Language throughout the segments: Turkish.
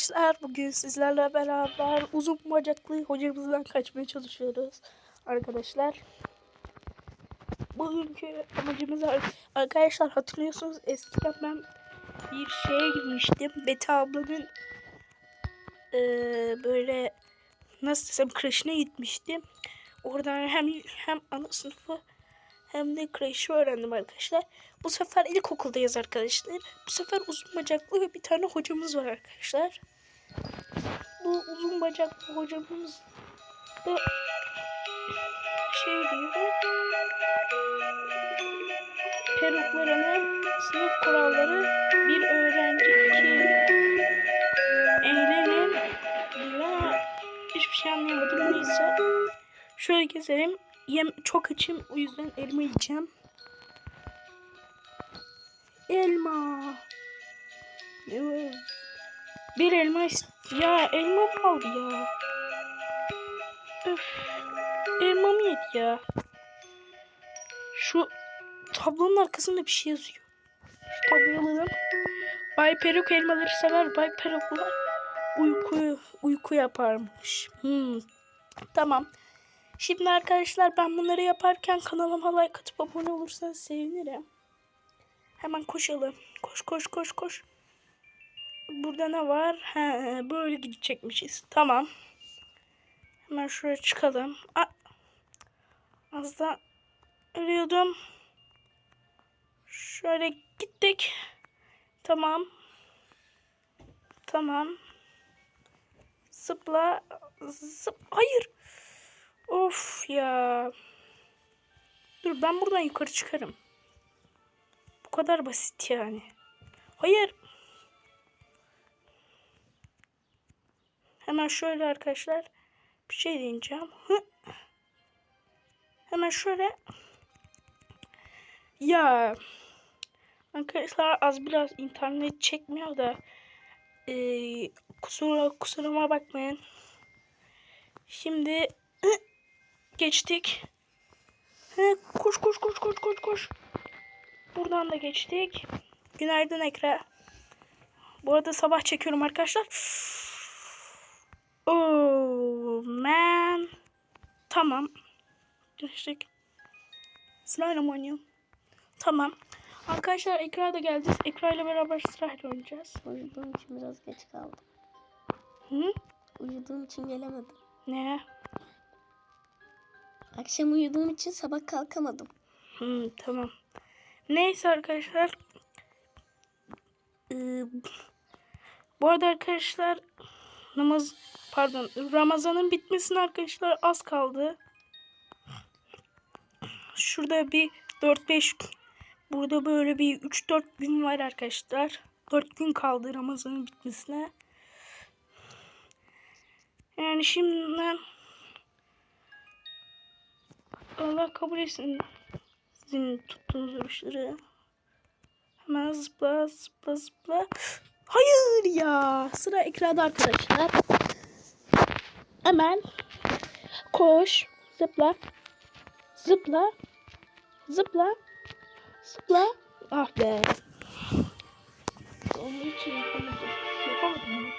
arkadaşlar. Bugün sizlerle beraber uzun bacaklı hocamızdan kaçmaya çalışıyoruz. Arkadaşlar. Bugünkü amacımız ar- arkadaşlar hatırlıyorsunuz eskiden ben bir şeye girmiştim. Beta ablanın eee, böyle nasıl desem kreşine gitmiştim. Oradan hem hem ana sınıfı hem de kreşi öğrendim arkadaşlar. Bu sefer ilkokuldayız arkadaşlar. Bu sefer uzun bacaklı bir tane hocamız var arkadaşlar. Bu uzun bacaklı hocamız da şey diyor. Peruklarının sınıf kuralları bir öğrenci iki eğlenin diyor. Hiçbir şey anlayamadım neyse. Şöyle gezelim. Yem çok açım o yüzden elma yiyeceğim. Elma. Bir elma ya elma mı aldı ya? Öf. Elma mı yedi ya? Şu tablonun arkasında bir şey yazıyor. Şu tabloyu alalım. Bay Peruk elmaları sever. Bay Peruklar uyku uyku yaparmış. Hmm. Tamam. Şimdi arkadaşlar ben bunları yaparken kanalıma like atıp abone olursanız sevinirim. Hemen koşalım. Koş koş koş koş. Burada ne var? He, böyle gidecekmişiz. Tamam. Hemen şuraya çıkalım. A Az da ölüyordum. Şöyle gittik. Tamam. Tamam. Zıpla. Zıp. Hayır. Of ya. Dur ben buradan yukarı çıkarım. Bu kadar basit yani. Hayır. Hemen şöyle arkadaşlar bir şey diyeceğim. Hı. Hemen şöyle. Ya. Arkadaşlar az biraz internet çekmiyor da ee, kusura, kusuruma bakmayın. Şimdi geçtik. Hı, koş koş koş koş koş koş. Buradan da geçtik. Günaydın Ekra. Bu arada sabah çekiyorum arkadaşlar. Oh man. Tamam. Geçtik. Sırayla mı oynuyorum? Tamam. Arkadaşlar Ekra da geldi. Ekra ile beraber sırayla oynayacağız. Uyuduğum için biraz geç kaldım. Hı? Uyuduğum için gelemedim. Ne? Akşam uyuduğum için sabah kalkamadım. Hı, tamam. Neyse arkadaşlar. Ee, bu arada arkadaşlar namaz pardon Ramazan'ın bitmesine arkadaşlar az kaldı. Şurada bir 4-5 burada böyle bir 3-4 gün var arkadaşlar. 4 gün kaldı Ramazan'ın bitmesine. Yani şimdiden Allah kabul etsin sizin tuttuğunuz oruçları. Hemen zıpla zıpla zıpla. Hayır ya. Sıra ekranda arkadaşlar. Hemen koş. Zıpla. Zıpla. Zıpla. Zıpla. Ah be. Onun için yapamadım. Yapamadım. ya.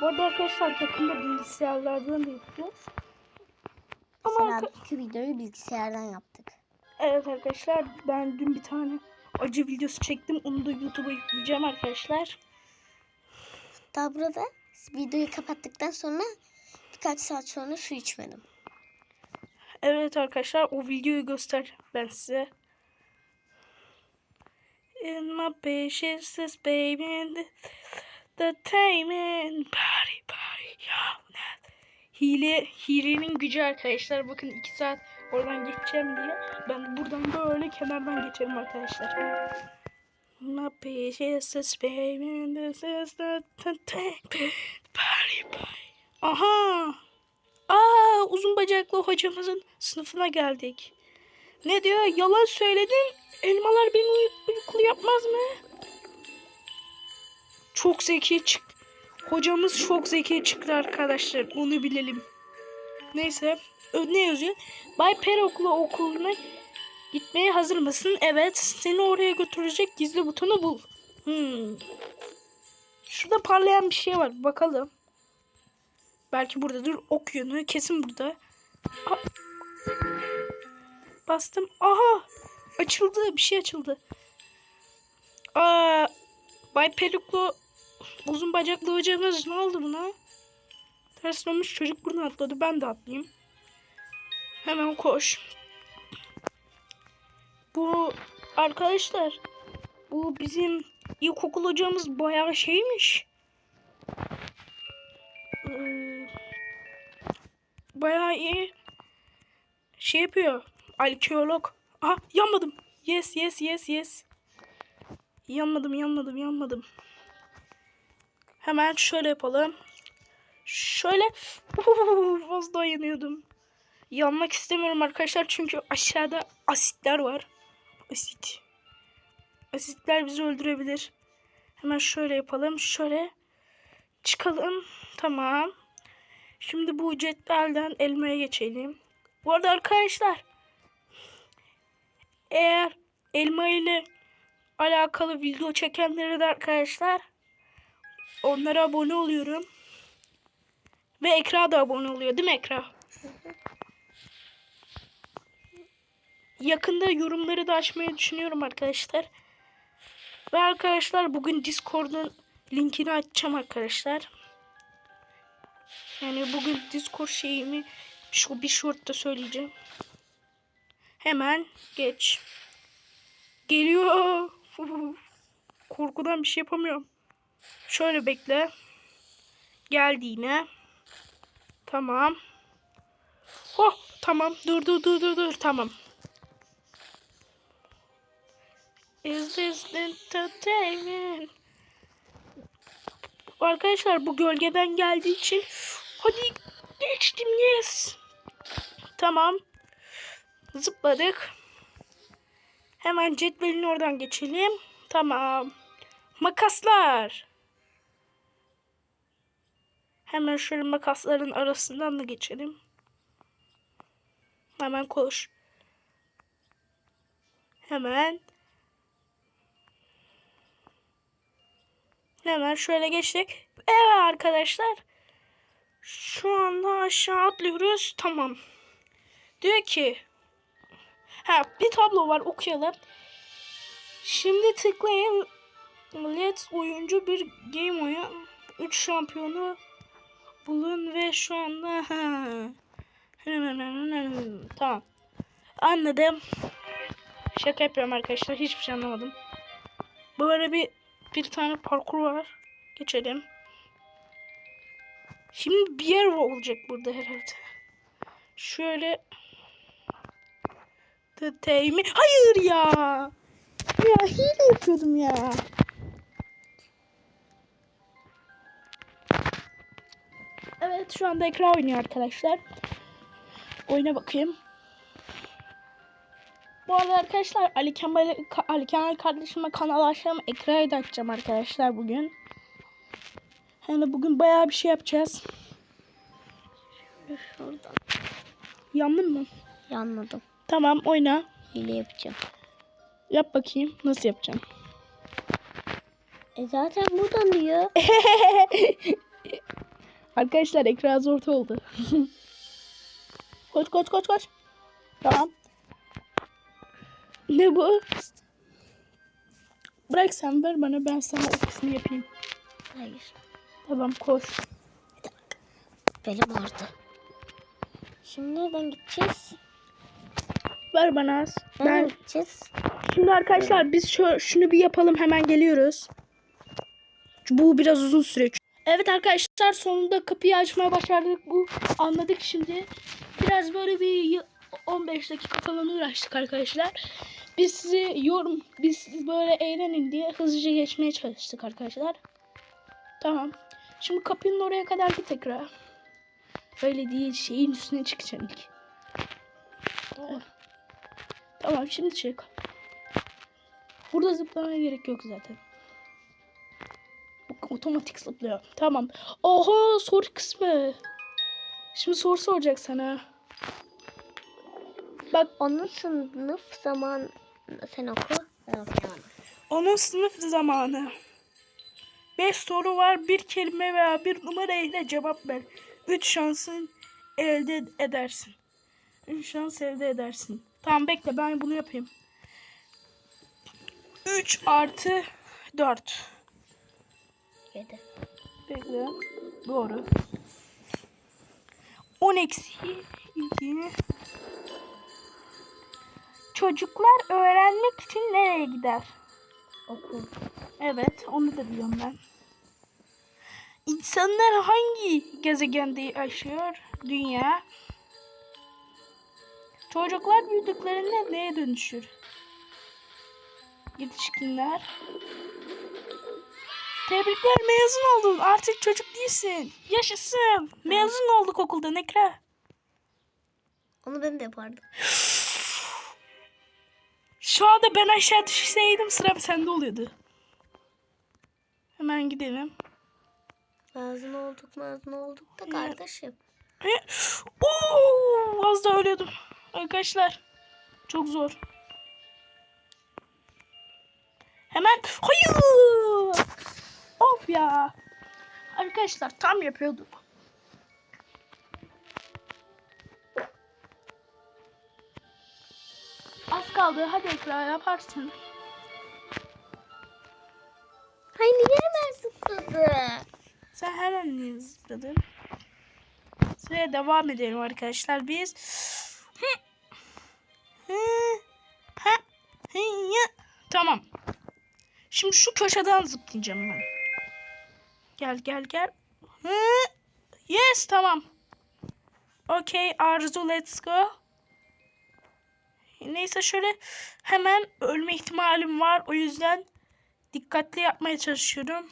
Bu arada arkadaşlar takımda bilgisayarlardan da yapıyoruz. Ama arka- iki videoyu bilgisayardan yaptık. Evet arkadaşlar ben dün bir tane acı videosu çektim. Onu da YouTube'a yükleyeceğim arkadaşlar. Daha burada videoyu kapattıktan sonra birkaç saat sonra su içmedim. Evet arkadaşlar o videoyu göster ben size. In my patience baby in the, the timing party party yeah. Hile, hilenin gücü arkadaşlar. Bakın 2 saat oradan geçeceğim diye. Ben buradan böyle kenardan geçerim arkadaşlar. My patience baby this is the time party party. Aha. Aa uzun bacaklı hocamızın sınıfına geldik. Ne diyor? Yalan söyledim. Elmalar beni uy- uykulu yapmaz mı? Çok zeki çık. Hocamız çok zeki çıktı arkadaşlar. Onu bilelim. Neyse. Ne yazıyor? Bay Peroklu okuluna gitmeye hazır mısın? Evet. Seni oraya götürecek gizli butonu bul. Hmm. Şurada parlayan bir şey var. Bakalım. Belki buradadır. Ok yönü. Kesin burada. Aa. Bastım. Aha. Açıldı. Bir şey açıldı. Aa. Bay Peluklu uzun bacaklı hocamız ne oldu buna? Ters dönmüş çocuk buradan atladı. Ben de atlayayım. Hemen koş. Bu arkadaşlar bu bizim ilkokul hocamız bayağı şeymiş. Ee, bayağı iyi şey yapıyor. Arkeolog. Aha yanmadım. Yes yes yes yes. Yanmadım yanmadım yanmadım. Hemen şöyle yapalım. Şöyle. Az daha yanıyordum. Yanmak istemiyorum arkadaşlar çünkü aşağıda asitler var. Asit. Asitler bizi öldürebilir. Hemen şöyle yapalım. Şöyle çıkalım. Tamam. Şimdi bu cetvelden elmaya geçelim. Bu arada arkadaşlar eğer elma ile alakalı video çekenlere de arkadaşlar onlara abone oluyorum. Ve Ekra da abone oluyor değil mi Ekra? Yakında yorumları da açmayı düşünüyorum arkadaşlar. Ve arkadaşlar bugün Discord'un linkini açacağım arkadaşlar. Yani bugün Discord şeyimi şu bir short'ta söyleyeceğim. Hemen geç. Geliyor. Korkudan bir şey yapamıyorum. Şöyle bekle. Geldi yine. Tamam. Oh tamam. Dur dur dur dur dur. Tamam. Is this entertainment? Arkadaşlar bu gölgeden geldiği için hadi geçtim yes. Tamam. Zıpladık. Hemen cetvelin oradan geçelim. Tamam. Makaslar. Hemen şöyle makasların arasından da geçelim. Hemen koş. Hemen. Hemen şöyle geçtik. Evet arkadaşlar. Şu anda aşağı atlıyoruz. Tamam. Diyor ki. Ha bir tablo var okuyalım. Şimdi tıklayın. Let's oyuncu bir game oyun. 3 şampiyonu bulun ve şu anda. Tamam. Anladım. Şaka yapıyorum arkadaşlar. Hiçbir şey anlamadım. Böyle bir bir tane parkur var. Geçelim. Şimdi bir yer olacak burada herhalde. Şöyle Teteyimi. Hayır ya. Ya hile yapıyordum ya. Evet şu anda ekran oynuyor arkadaşlar. Oyuna bakayım. Bu arada arkadaşlar Ali Kemal, Ali Kemal kardeşime kanal açacağım. Ekranı da açacağım arkadaşlar bugün. Yani bugün bayağı bir şey yapacağız. Şuradan. Yandın mı? Yanmadım. Tamam oyna. Hile yapacağım. Yap bakayım. Nasıl yapacağım? E zaten buradan diyor. Arkadaşlar ekran orta oldu. koş koş koş koş. Tamam. Ne bu? Bırak sen ver bana ben sana o kısmı yapayım. Hayır. Tamam koş. Belim ağrıdı. Şimdi nereden gideceğiz? Ver bana az. Nereden Ben gideceğiz? şimdi arkadaşlar biz şu, şunu bir yapalım hemen geliyoruz. Bu biraz uzun süre. Evet arkadaşlar sonunda kapıyı açmaya başardık. Bu anladık şimdi. Biraz böyle bir y- 15 dakika falan uğraştık arkadaşlar. Biz sizi yorum, biz siz böyle eğlenin diye hızlıca geçmeye çalıştık arkadaşlar. Tamam. Şimdi kapının oraya kadar git tekrar. Öyle değil şeyin üstüne çıkacaksın ilk. Evet. Tamam şimdi çık. Burada zıplamaya gerek yok zaten. Otomatik zıplıyor. Tamam. Oha soru kısmı. Şimdi soru soracak sana. Bak Onun sınıf zaman sen oku. Ben onun sınıf zamanı. 5 soru var. Bir kelime veya bir numara ile cevap ver. 3 şansın elde edersin. 3 şans elde edersin. Tamam bekle ben bunu yapayım. 3 artı 4. 7. Bekle. Doğru. 10 eksi 2. Çocuklar öğrenmek için nereye gider? Okul. Evet, onu da biliyorum ben. İnsanlar hangi gezegende yaşıyor? Dünya. Çocuklar büyüdüklerinde neye dönüşür? Yetişkinler. Tebrikler mezun oldun. Artık çocuk değilsin. Yaşasın. Mezun olduk okuldan Ekra. Onu ben de yapardım. Şu anda ben aşağı düşseydim sıra sende oluyordu. Hemen gidelim. Mezun olduk mezun olduk da kardeşim. Ve Oo, az da ölüyordum. Arkadaşlar çok zor. Hemen hayır. Of ya. Arkadaşlar tam yapıyordum. Az kaldı. Hadi ekran yaparsın. Hay niye hemen zıpladı? Sen hemen niye zıpladın? Sıraya devam edelim arkadaşlar. Biz. Tamam. Şimdi şu köşeden zıplayacağım ben. Gel gel gel. Yes tamam. Okay Arzu let's go. Neyse şöyle hemen ölme ihtimalim var. O yüzden dikkatli yapmaya çalışıyorum.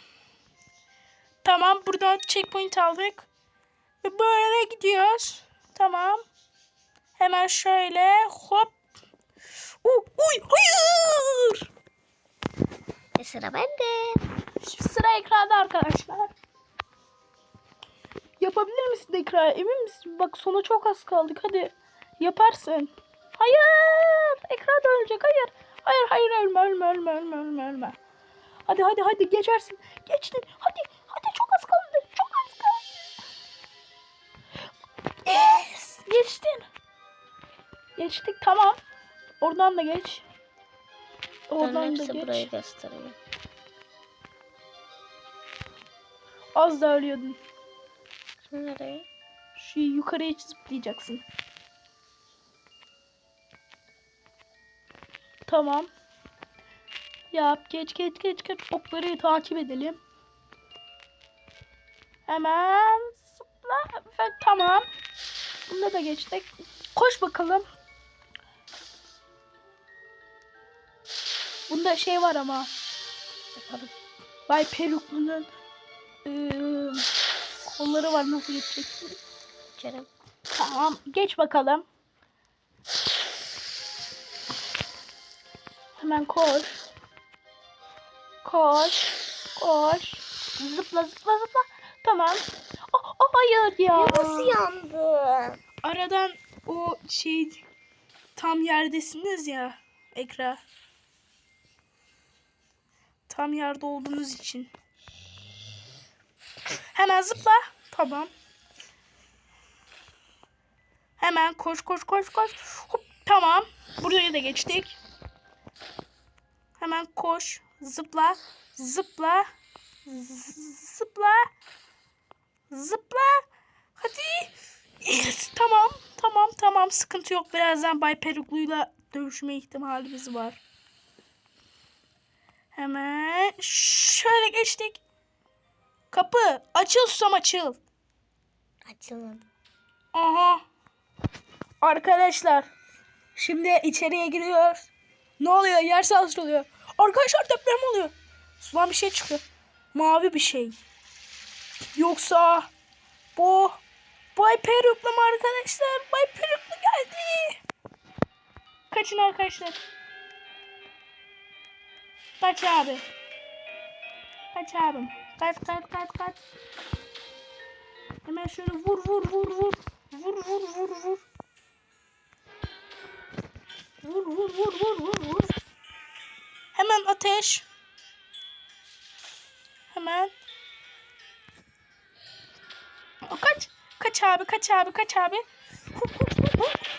Tamam buradan checkpoint aldık. Ve böyle gidiyoruz. Tamam. Hemen şöyle hop. Uh, uy hayır. E sıra bende. Şimdi sıra ekranda arkadaşlar. Yapabilir misin ekran? Emin misin? Bak sona çok az kaldık. Hadi yaparsın. Hayır. Ekran ölecek. Hayır. Hayır hayır ölme ölme ölme ölme ölme ölme. Hadi hadi hadi geçersin. Geçtin. Hadi hadi çok az kaldı. Çok az kaldı. Yes. Geçtin. Geçtik tamam. Oradan da geç. Oradan da geç. burayı gösteriyor. Az da ölüyordun. Şimdi nereye? Şu yukarıya zıplayacaksın. Tamam. Yap geç geç geç geç. Okları takip edelim. Hemen zıpla. Ve tamam. Bunda da geçtik. Koş bakalım. Bunda şey var ama. Yaparım. Bay Peruklu'nun eee, kolları var nasıl geçeceksin? Kerem. Tamam geç bakalım. Hemen koş. Koş. Koş. Zıpla zıpla zıpla. Tamam. Oh, oh, hayır ya. Nasıl yandı? Aradan o şey tam yerdesiniz ya Ekra. Tam yerde olduğunuz için. Hemen zıpla. Tamam. Hemen koş koş koş koş. Hop, tamam. Buraya da geçtik. Hemen koş. Zıpla. Zıpla. Zıpla. Zıpla. Hadi. Yes. Tamam. Tamam tamam. Sıkıntı yok. Birazdan Bay Peruklu'yla dövüşme ihtimalimiz var. Hemen şöyle geçtik. Kapı. Açıl susam açıl. Açılmadı. Aha. Arkadaşlar. Şimdi içeriye giriyor. Ne oluyor? Yer sarsılıyor. Arkadaşlar deprem oluyor. Sudan bir şey çıkıyor. Mavi bir şey. Yoksa bu Bay Peruklu mu arkadaşlar? Bay Peruklu geldi. Kaçın arkadaşlar. Kaç abi. Kaç abim. Kaç kaç kaç kaç. Hemen şöyle vur vur vur vur. Vur vur vur vur. Vur vur vur vur vur vur. Hemen ateş. Hemen. O kaç. Kaç abi kaç abi kaç abi.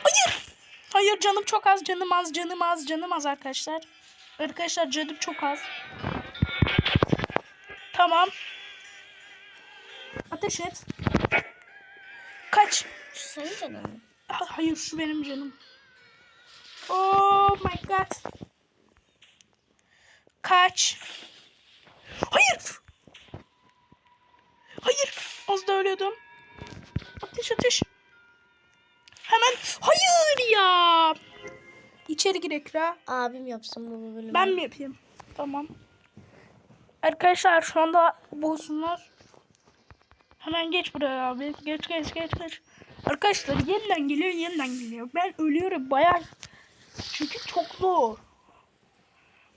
Hayır. Hayır canım çok az canım az canım az canım az arkadaşlar. Arkadaşlar canım çok az. Tamam. Ateş et. Kaç. Şu senin canın mı? Hayır şu benim canım. Oh my god. Kaç. Hayır. Hayır. Az da ölüyordum. Ateş ateş. Hemen. Hayır ya. İçeri gir Ekra. Abim yapsın bu bölümü. Ben mi yapayım? Tamam. Arkadaşlar şu anda boğulsunlar. Hemen geç buraya abi. Geç geç geç geç. Arkadaşlar yeniden geliyor yeniden geliyor. Ben ölüyorum bayağı. Çünkü çok zor.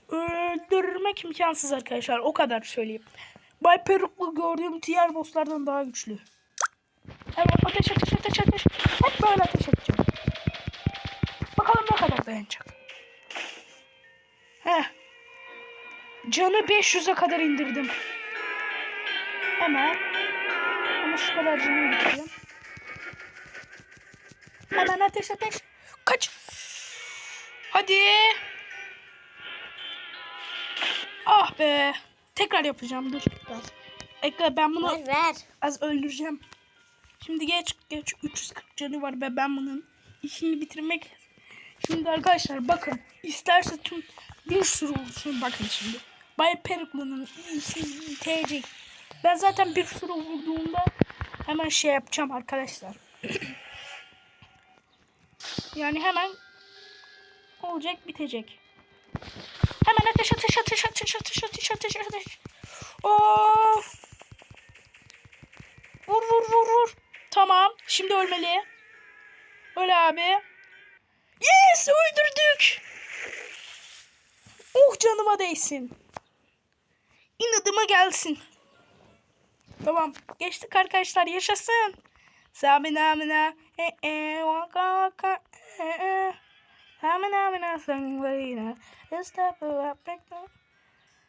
Öldürmek imkansız arkadaşlar. O kadar söyleyeyim. Bay Peruklu gördüğüm diğer bosslardan daha güçlü. Hemen ateş ateş ateş ateş. Hep böyle ateş edeceğim. Dayanacak. Heh. Canı 500'e kadar indirdim. Hemen. Ama şu kadar canım gitti. Hemen ateş ateş. Kaç. Hadi. Ah be. Tekrar yapacağım dur. Ver. Ekle ben bunu Ver ver. az öldüreceğim. Şimdi geç geç 340 canı var ve ben bunun işini bitirmek Şimdi arkadaşlar bakın isterse tüm bir sürü olsun bakın şimdi. Bay Periklo'nun iyisi bitecek. Ben zaten bir sürü vurduğumda hemen şey yapacağım arkadaşlar. yani hemen olacak bitecek. Hemen ateş ateş ateş ateş ateş ateş ateş ateş. Oo! Vur vur vur vur. Tamam. Şimdi ölmeli. Öl abi. Yes öldürdük. Oh canıma değsin. İnadıma gelsin. Tamam. Geçtik arkadaşlar. Yaşasın. Sabina mina. E e vaka vaka. E e. Sabina mina. Estağfurullah.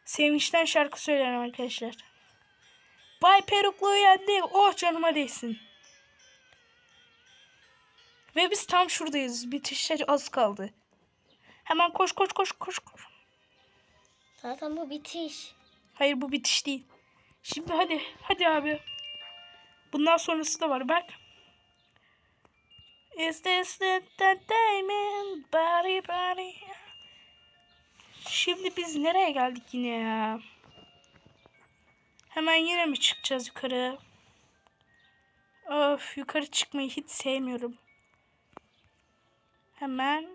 Sevinçten şarkı söylerim arkadaşlar. Bay Peruklu'yu yendik. Oh canıma değsin. Ve biz tam şuradayız. Bitişe az kaldı. Hemen koş koş koş koş koş. Zaten bu bitiş. Hayır bu bitiş değil. Şimdi hadi. Hadi abi. Bundan sonrası da var bak. Is this the entertainment body body? Şimdi biz nereye geldik yine ya? Hemen yine mi çıkacağız yukarı? Of yukarı çıkmayı hiç sevmiyorum. Hemen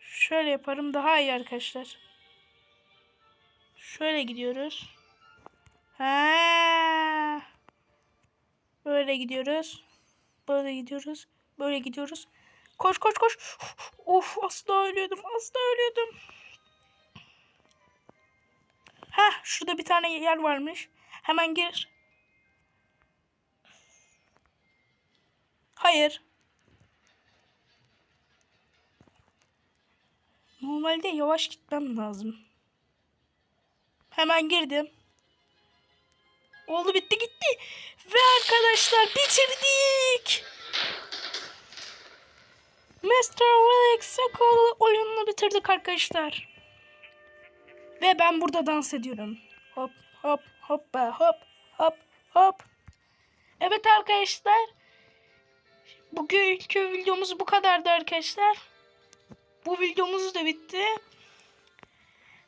şöyle yaparım daha iyi arkadaşlar. Şöyle gidiyoruz. Ha. Böyle gidiyoruz. Böyle gidiyoruz. Böyle gidiyoruz. Koş koş koş. Of asla ölüyordum. Asla ölüyordum. Ha şurada bir tane yer varmış. Hemen gir. Hayır. Normalde yavaş gitmem lazım. Hemen girdim. Oldu bitti gitti. Ve arkadaşlar bitirdik. Mr. Willis Sakol oyununu bitirdik arkadaşlar. Ve ben burada dans ediyorum. Hop hop hoppa hop hop hop. Evet arkadaşlar. Bugünkü videomuz bu kadardı arkadaşlar. Bu videomuz da bitti.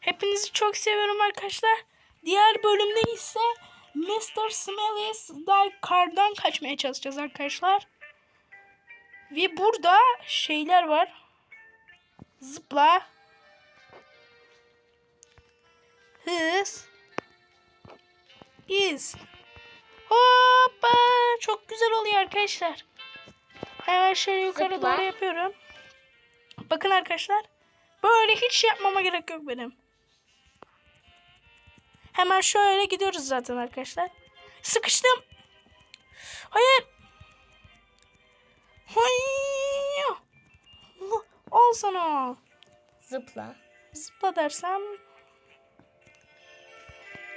Hepinizi çok seviyorum arkadaşlar. Diğer bölümde ise Mr. Smellis Die Car'dan kaçmaya çalışacağız arkadaşlar. Ve burada şeyler var. Zıpla. Hız. İz. Hoppa. Çok güzel oluyor arkadaşlar. Hemen şöyle yukarı Zıpla. doğru yapıyorum. Bakın arkadaşlar. Böyle hiç şey yapmama gerek yok benim. Hemen şöyle gidiyoruz zaten arkadaşlar. Sıkıştım. Hayır. Hayır. Ol sana. Zıpla. Zıpla dersem.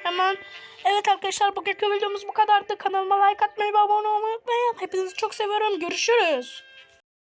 Hemen. Evet arkadaşlar bugünkü videomuz bu kadardı. Kanalıma like atmayı ve abone olmayı unutmayın. Hepinizi çok seviyorum. Görüşürüz.